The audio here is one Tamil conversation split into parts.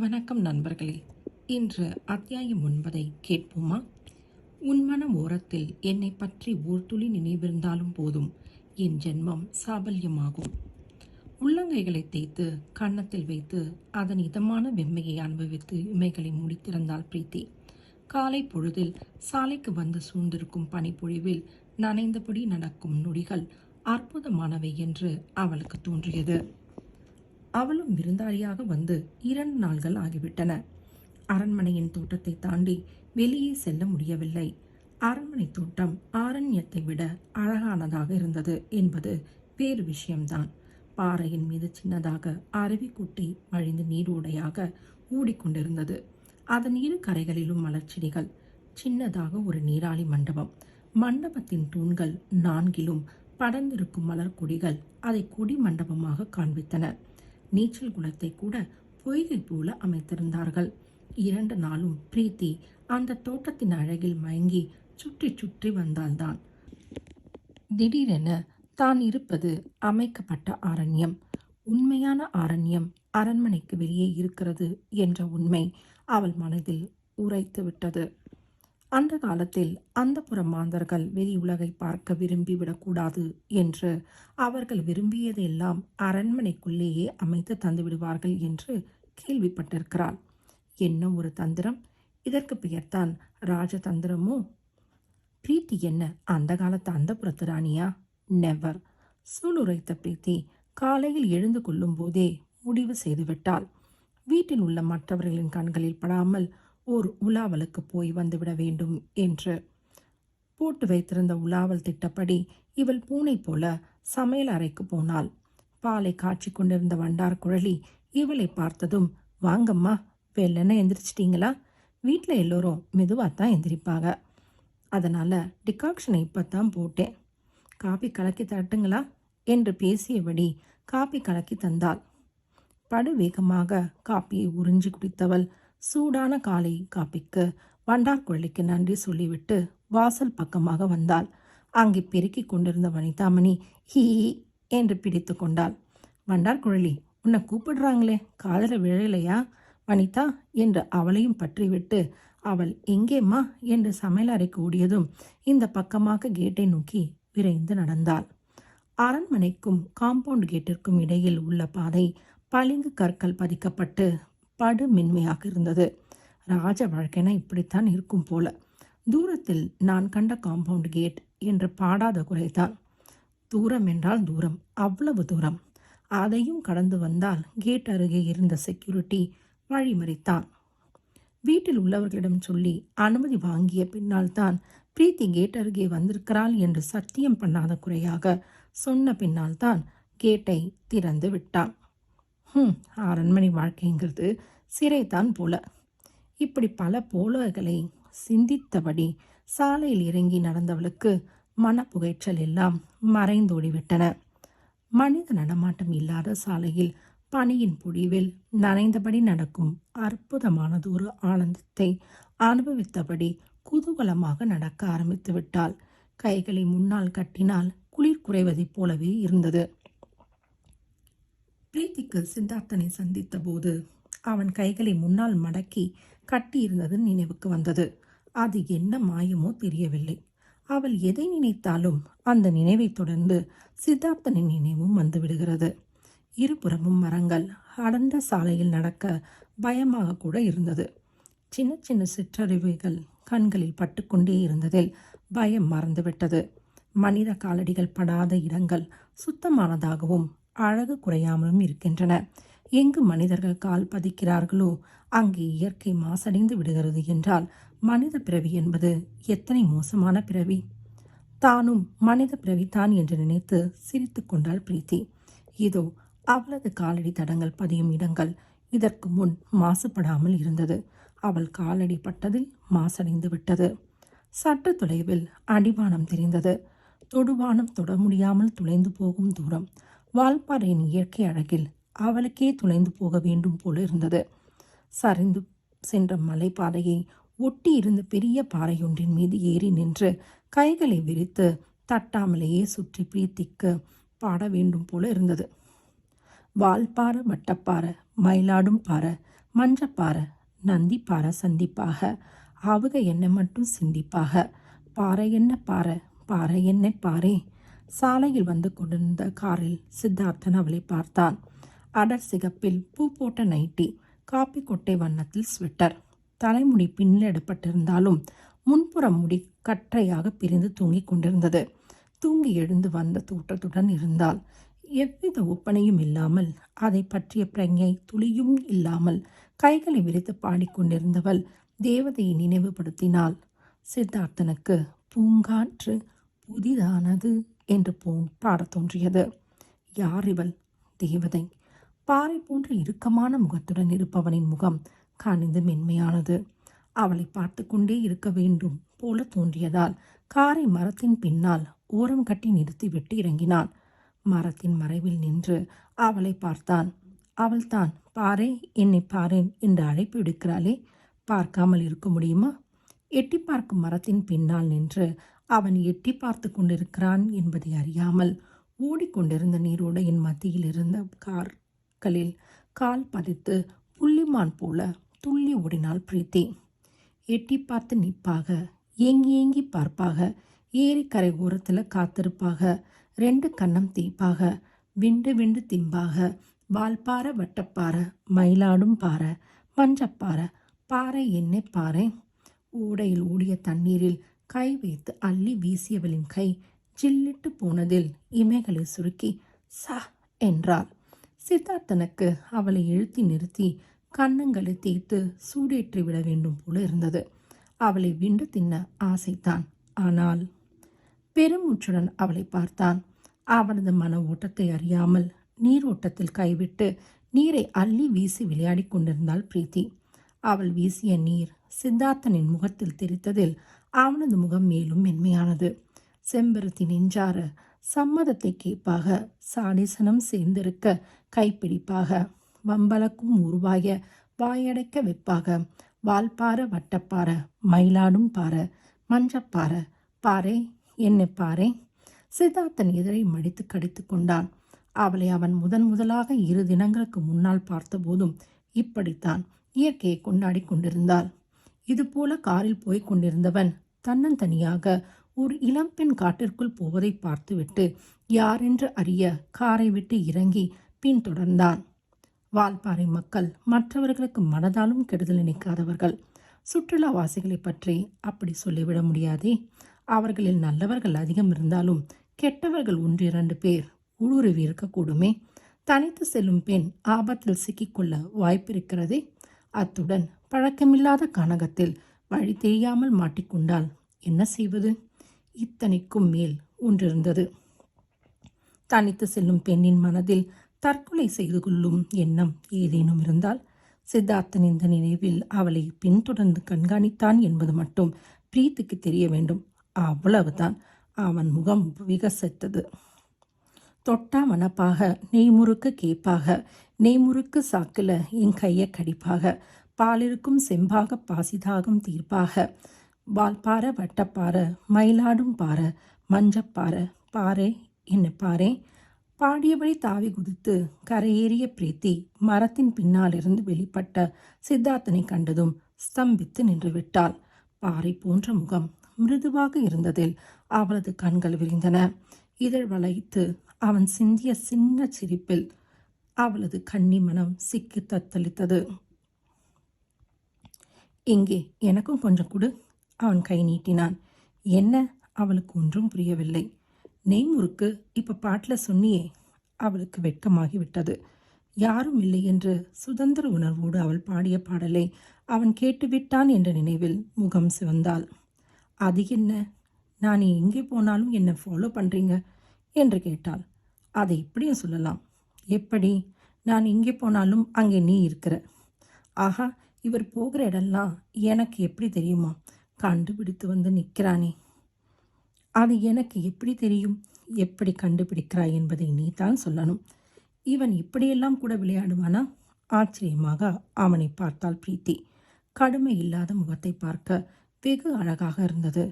வணக்கம் நண்பர்களே. இன்று அத்தியாயம் ஒன்பதை கேட்போமா? உன்மன ஓரத்தில் என்னை பற்றி ஒரு துளி நினைவிருந்தாலும் போதும். என் ஜென்மம் சாபல்யமாகும். உள்ளங்கைகளை தேய்த்து கன்னத்தில் வைத்து அதன் இதமான வெம்மையை அனுபவித்து இமைகளை முடித்திருந்தால் பிரீத்தி. காலை பொழுதில் சாலைக்கு வந்து சூழ்ந்திருக்கும் பனிப்பொழிவில் நனைந்தபடி நடக்கும் நொடிகள் அற்புதமானவை என்று அவளுக்கு தோன்றியது. அவளும் விருந்தாளியாக வந்து இரண்டு நாள்கள் ஆகிவிட்டன. அரண்மனையின் தோட்டத்தை தாண்டி வெளியே செல்ல முடியவில்லை. அரண்மனை தோட்டம் ஆரண்யத்தை விட அழகானதாக இருந்தது என்பது வேறு விஷயம்தான். பாறையின் மீது சின்னதாக அருவி குட்டி வழிந்து நீரோடையாக ஓடிக்கொண்டிருந்தது. அதன் இரு கரைகளிலும் மலர்ச்செடிகள் சின்னதாக ஒரு நீராளி மண்டபம். மண்டபத்தின் தூண்கள் நான்கிலும் படர்ந்திருக்கும் மலர் கொடிகள் அதை கொடி மண்டபமாக காண்பித்தன. நீச்சல் குளத்தை கூட பொய்கை போல அமைத்திருந்தார்கள். இரண்டு நாளும் பிரீத்தி அந்த தோட்டத்தின் அழகில் மயங்கி சுற்றி சுற்றி வந்தால்தான் திடீரென தான் இருப்பது அமைக்கப்பட்ட ஆரண்யம். உண்மையான ஆரண்யம் அரண்மனைக்கு வெளியே இருக்கிறது என்ற உண்மை அவள் மனதில் உரைத்து விட்டது அந்த காலத்தில் அந்த மாந்தர்கள் வெளி உலகை பார்க்க விரும்பி விடக்கூடாது என்று அவர்கள் விரும்பியதெல்லாம் அரண்மனைக்குள்ளேயே அமைத்து தந்து விடுவார்கள் என்று கேள்விப்பட்டிருக்கிறாள். என்ன ஒரு தந்திரம்? இதற்கு பெயர்தான் ராஜதந்திரமோ? பிரீத்தி என்ன? அந்த காலத்து அந்த புறத்து ராணியா? நெவர் சூளுரைத்த பிரீத்தி காலையில் எழுந்து கொள்ளும் போதே முடிவு செய்துவிட்டாள். வீட்டில் உள்ள மற்றவர்களின் கண்களில் படாமல் ஓர் உலாவலுக்கு போய் வந்துவிட வேண்டும் என்று. போட்டு வைத்திருந்த உலாவல் திட்டப்படி இவள் பூனை போல சமையல் அறைக்கு போனாள். பாலை காய்ச்சி கொண்டிருந்த வண்டார் குழலி இவளை பார்த்ததும் வாங்கம்மா வெள்ளன எந்திரிச்சிட்டிங்களா? வீட்டில் எல்லோரும் மெதுவாக தான் எந்திரிப்பாங்க. அதனால் டிகாக்ஷனை இப்போ தான் போட்டேன். காப்பி கலக்கி தட்டுங்களா என்று பேசியபடி காப்பி கலக்கி தந்தாள். படு வேகமாக காப்பியை உறிஞ்சி குடித்தவள் சூடான காலை காப்பிக்கு வண்டார்குழலிக்கு நன்றி சொல்லிவிட்டு வாசல் பக்கமாக வந்தாள். அங்கே பெருக்கிக் கொண்டிருந்த வனிதாமணி ஹீ என்று பிடித்து கொண்டாள். வண்டார்குழலி உன்னை கூப்பிடுறாங்களே காதல விழலையா? வனிதா என்று அவளையும் பற்றிவிட்டு அவள் எங்கேம்மா? என்று சமையலறைக்கு ஓடியதும் இந்த பக்கமாக கேட்டை நோக்கி விரைந்து நடந்தாள். அரண்மனைக்கும் காம்பவுண்ட் கேட்டிற்கும் இடையில் உள்ள பாதை பளிங்கு கற்கள் பதிக்கப்பட்டு படு மென்மையாக இருந்தது. ராஜ வாழ்க்கைனா இப்படித்தான் இருக்கும் போல. தூரத்தில் நான் கண்ட காம்பவுண்ட் கேட் என்று பாடாத குறைதான். தூரம் என்றால் தூரம் அவ்வளவு தூரம். அதையும் கடந்து வந்தால் கேட் அருகே இருந்த செக்யூரிட்டி வழிமறித்தான். வீட்டில் உள்ளவர்களிடம் சொல்லி அனுமதி வாங்கிய பின்னால் தான் பிரீத்தி கேட் அருகே வந்திருக்கிறாள் என்று சத்தியம் பண்ணாத குறையாக சொன்ன பின்னால் தான் கேட்டை திறந்து விட்டான். ம் அரண்மனை வாழ்க்கைங்கிறது சிறைதான் போல. இப்படி பல போலகளை சிந்தித்தபடி சாலையில் இறங்கி நடந்தவளுக்கு மனப்புகைச்சல் எல்லாம் மறைந்தோடிவிட்டன மனித நடமாட்டம் இல்லாத சாலையில் பனியின் பொழிவில் நனைந்தபடி நடக்கும் அற்புதமானது ஒரு ஆனந்தத்தை அனுபவித்தபடி குதூகலமாக நடக்க ஆரம்பித்து விட்டாள் கைகளை முன்னால் கட்டினால் குளிர் குறைவதைப் போலவே இருந்தது. பிரீத்திக்கு சித்தார்த்தனை சந்தித்த போது அவன் கைகளை முன்னால் மடக்கி கட்டியிருந்தது நினைவுக்கு வந்தது. அது என்ன மாயமோ தெரியவில்லை. அவள் எதை நினைத்தாலும் அந்த நினைவை தொடர்ந்து சித்தார்த்தனின் நினைவும் வந்துவிடுகிறது. இருபுறமும் மரங்கள் அடர்ந்த சாலையில் நடக்க பயமாக கூட இருந்தது. சின்ன சின்ன சிற்றறிவுகள் கண்களில் பட்டுக்கொண்டே இருந்ததில் பயம் மறந்துவிட்டது. மனித காலடிகள் படாத இடங்கள் சுத்தமானதாகவும் அழகு குறையாமலும் இருக்கின்றன. எங்கு மனிதர்கள் கால் பதிக்கிறார்களோ அங்கே இயற்கை மாசடைந்து விடுகிறது என்றால் மனித பிறவி என்பது எத்தனை மோசமான பிறவி? தானும் மனித பிறவிதான் என்று நினைத்து சிரித்து கொண்டாள் பிரீத்தி. இதோ அவளது காலடி தடங்கள் பதியும் இடங்கள் இதற்கு முன் மாசுபடாமல் இருந்தது. அவள் காலடி பட்டதில் மாசடைந்து விட்டது. சற்று தொலைவில் அடிவானம் தெரிந்தது. தொடுவானம் தொட முடியாமல் துளைந்து போகும் தூரம். வால்பாறையின் இயற்கை அழகில் அவளுக்கே துளைந்து போக வேண்டும் போல இருந்தது. சரிந்து சென்ற மலைப்பாதையை ஒட்டி இருந்த பெரிய பாறையொன்றின் மீது ஏறி நின்று கைகளை விரித்து தட்டாமலேயே சுற்றி பிரீத்திக்கு பாட வேண்டும் போல இருந்தது. வால்பாறை வட்டப்பாறை மயிலாடும் பாறை மஞ்சப்பாறை நந்திப்பாறை சந்திப்பாக ஆவுக என்ன மட்டும் சிந்திப்பாக பாறை என்ன பாறை பாறை என்ன பாறை சாலையில் வந்து கொண்டிருந்த காரில் சித்தார்த்தன் அவளை பார்த்தான். அடர் சிகப்பில் பூ போட்ட நைட்டி காப்பி கொட்டை வண்ணத்தில் ஸ்வெட்டர். தலைமுடி பின்னிடப்பட்டிருந்தாலும் முன்புறம் முடி கற்றையாக பிரிந்து தூங்கிக் கொண்டிருந்தது. தூங்கி எழுந்து வந்த தோற்றத்துடன் இருந்தால் எவ்வித ஒப்பனையும் இல்லாமல் அதை பற்றிய பிரஞை துளியும் இல்லாமல் கைகளை விரித்து பாடிக்கொண்டிருந்தவள் தேவதையை நினைவுபடுத்தினாள். சித்தார்த்தனுக்கு பூங்காற்று புதிதானது. என்று போ பாடத் தோன்றியது. யார் இவள்? தேவதை. பாறை போன்ற இறுக்கமான முகத்துடன் இருப்பவனின் முகம் கனிந்து மென்மையானது. அவளை பார்த்து கொண்டே இருக்க வேண்டும் போல தோன்றியதால் காரை மரத்தின் பின்னால் ஓரம் கட்டி நிறுத்திவிட்டு இறங்கினான். மரத்தின் மறைவில் நின்று அவளை பார்த்தான். அவள்தான் பாரே என்னை பாரேன் என்று அழைப்பு விடுக்கிறாளே. பார்க்காமல் இருக்க முடியுமா? எட்டி பார்க்கும் மரத்தின் பின்னால் நின்று அவன் எட்டி பார்த்து கொண்டிருக்கிறான் என்பதை அறியாமல் ஓடிக்கொண்டிருந்த நீரோடையின் மத்தியில் இருந்த கார்களில் கால் பதித்து புள்ளிமான் போல துள்ளி ஓடினாள் பிரீத்தி. எட்டி பார்த்து நிற்பாக ஏங்கி ஏங்கி பார்ப்பாக ஏரிக்கரை ஓரத்தில் காத்திருப்பாக ரெண்டு கன்னம் தீப்பாக விண்டு விண்டு திம்பாக வால்பாறை வட்டப்பாறை மயிலாடும் பாறை மஞ்சப்பாறை பாறை என்ன பாறை ஓடையில் ஓடிய தண்ணீரில் கை வைத்து அள்ளி வீசியவளின் கை ஜில்லிட்டு போனதில் இமைகளை சுருக்கி சா என்றாள். சித்தார்த்தனுக்கு அவளை இழுத்தி நிறுத்தி கன்னங்களை தேய்த்து சூடேற்றி விட வேண்டும் போல இருந்தது. அவளை விண்டு தின்ன ஆசைத்தான் ஆனால் பெருமூச்சுடன் அவளை பார்த்தான். அவனது மன ஓட்டத்தை அறியாமல் நீரோட்டத்தில் கைவிட்டு நீரை அள்ளி வீசி விளையாடி கொண்டிருந்தாள் பிரீத்தி. அவள் வீசிய நீர் சித்தார்த்தனின் முகத்தில் தெரித்ததில் அவனது முகம் மேலும் மென்மையானது. செம்பருத்தி நெஞ்சார சம்மதத்தை கேட்பாக சாடிசனம் சேர்ந்திருக்க கைப்பிடிப்பாக வம்பளக்கும் உருவாய வாயடைக்க வெப்பாக வால்பார வட்டப்பாற மயிலாடும் பார மஞ்சப்பார பாறை என்ன பாறை. சித்தார்த்தன் எதிரை மடித்து கடித்து கொண்டான். அவளை அவன் முதன் முதலாக இரு தினங்களுக்கு முன்னால் பார்த்தபோதும் இப்படித்தான் இயற்கையை கொண்டாடி கொண்டிருந்தாள். இதுபோல காரில் போய்க் கொண்டிருந்தவன் தன்னந்தனியாக ஒரு இளம்பெண் காட்டிற்குள் போவதை பார்த்துவிட்டு யாரென்று அறிய காரை விட்டு இறங்கி பின்தொடர்ந்தான் வால்பாறை மக்கள் மற்றவர்களுக்கு மனதாலும் கெடுதல் நினைக்காதவர்கள். சுற்றுலாவாசிகளை பற்றி அப்படி சொல்லிவிட முடியாதே. அவர்களில் நல்லவர்கள் அதிகம் இருந்தாலும் கெட்டவர்கள் ஒன்று இரண்டு பேர் ஊடுருவி இருக்கக்கூடுமே. தனித்து செல்லும் பெண் ஆபத்தில் சிக்கிக்கொள்ள வாய்ப்பிருக்கிறதே. அத்துடன் பழக்கமில்லாத கனகத்தில் வழி தெரியாமல் மாட்டிக்கொண்டால் என்ன செய்வது? இத்தனைக்கும் மேல் ஒன்றிருந்தது தனித்து செல்லும் பெண்ணின் மனதில் தற்கொலை செய்து கொள்ளும் எண்ணம் ஏதேனும் இருந்தால் சித்தார்த்தன் இந்த நினைவில் அவளை பின்தொடர்ந்து கண்காணித்தான் என்பது மட்டும் பிரீத்துக்கு தெரிய வேண்டும். அவ்வளவுதான். அவன் முகம் விகசித்தது. தொட்டா மனப்பாக நெய்முறுக்கு கேப்பாக நெய்முறுக்கு சாக்கில் என் கையை கடிப்பாக பாலிருக்கும் செம்பாக பாசிதாகும் தீர்ப்பாக. வால்பாறை வட்டப்பார மயிலாடும் பார மஞ்சப்பார பாறை என்ன பாறை பாடியபடி தாவி குதித்து கரையேறிய பிரீத்தி மரத்தின் பின்னாலிருந்து வெளிப்பட்ட சித்தார்த்தனை கண்டதும் ஸ்தம்பித்து நின்றுவிட்டாள். பாறை போன்ற முகம் மிருதுவாக இருந்ததில் அவளது கண்கள் விரிந்தன. இதழ் வளைத்து அவன் சிந்திய சின்ன சிரிப்பில் அவளது கன்னி மனம் சிக்கி தத்தளித்தது. இங்கே எனக்கும் கொஞ்சம் கொடு. அவன் கை நீட்டினான். என்ன? அவளுக்கு ஒன்றும் புரியவில்லை. நெய்முறுக்கு இப்போ பாட்டில் சொன்னியே அவளுக்கு வெட்கமாகிவிட்டது. யாரும் இல்லை என்று சுதந்திர உணர்வோடு அவள் பாடிய பாடலை அவன் கேட்டுவிட்டான் என்ற நினைவில் முகம் சிவந்தாள். அது என்ன? நான் எங்கே போனாலும் என்னை ஃபாலோ பண்ணுறீங்க என்று கேட்டாள். அதை இப்படியும் சொல்லலாம். எப்படி? நான் எங்கே போனாலும் அங்கே நீ இருக்கிற. ஆஹா இவர் போகிற இடம்லாம் எனக்கு எப்படி தெரியுமா? கண்டுபிடித்து வந்து நிற்கிறானே. அது எனக்கு எப்படி தெரியும்? எப்படி கண்டுபிடிக்கிறாய் என்பதை நீ தான் சொல்லணும். இவன் இப்படியெல்லாம் கூட விளையாடுவானா? ஆச்சரியமாக அவனை பார்த்தாள் பிரீத்தி. கடுமை இல்லாத முகத்தை பார்க்க வெகு அழகாக இருந்தது.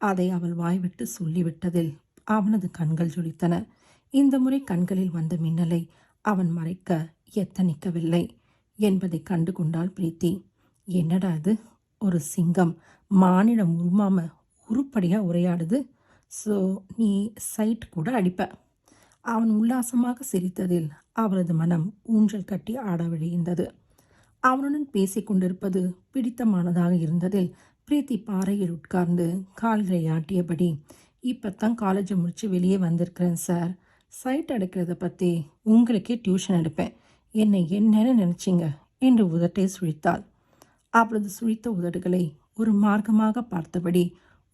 அதை அவள் வாய்விட்டு சொல்லிவிட்டதில் அவனது கண்கள் ஜொலித்தன. இந்த முறை கண்களில் வந்த மின்னலை அவன் மறைக்க எத்தனிக்கவில்லை. என்பதை கண்டு கொண்டாள் பிரீத்தி. என்னடா இது? ஒரு சிங்கம் மானிடம் உருமாம உருப்படியாக உரையாடுது? ஸோ நீ சைட் கூட அடிப்ப. அவன் உல்லாசமாக சிரித்ததில் அவரது மனம் ஊஞ்சல் கட்டி ஆட விழுந்தது. அவனுடன் பேசி கொண்டிருப்பது பிடித்தமானதாக இருந்ததில் பிரீத்தி பாறையில் உட்கார்ந்து கால்களை ஆட்டியபடி இப்போத்தான் காலேஜை முடித்து வெளியே வந்திருக்கிறேன் சார் சைட் அடைக்கிறத பற்றி உங்களுக்கே டியூஷன் எடுப்பேன் என்னை என்னென்னு நினச்சிங்க என்று உதட்டை சுழித்தாள். அவளது சுழித்த உதடுகளை ஒரு மார்க்கமாக பார்த்தபடி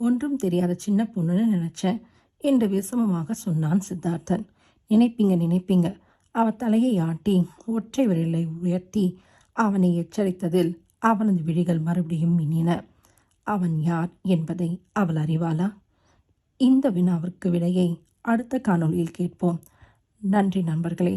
ஒன்றும் தெரியாத சின்ன பொண்ணுன்னு நினச்சேன் என்று விசமமாக சொன்னான் சித்தார்த்தன். நினைப்பீங்க நினைப்பீங்க. அவ தலையை ஆட்டி ஒற்றை விரலை உயர்த்தி அவனை எச்சரித்ததில் அவனது விழிகள் மறுபடியும் மின்னின. அவன் யார் என்பதை அவள் அறிவாளா? இந்த வினாவிற்கு விடையை அடுத்த காணொளியில் கேட்போம். நன்றி நண்பர்களே.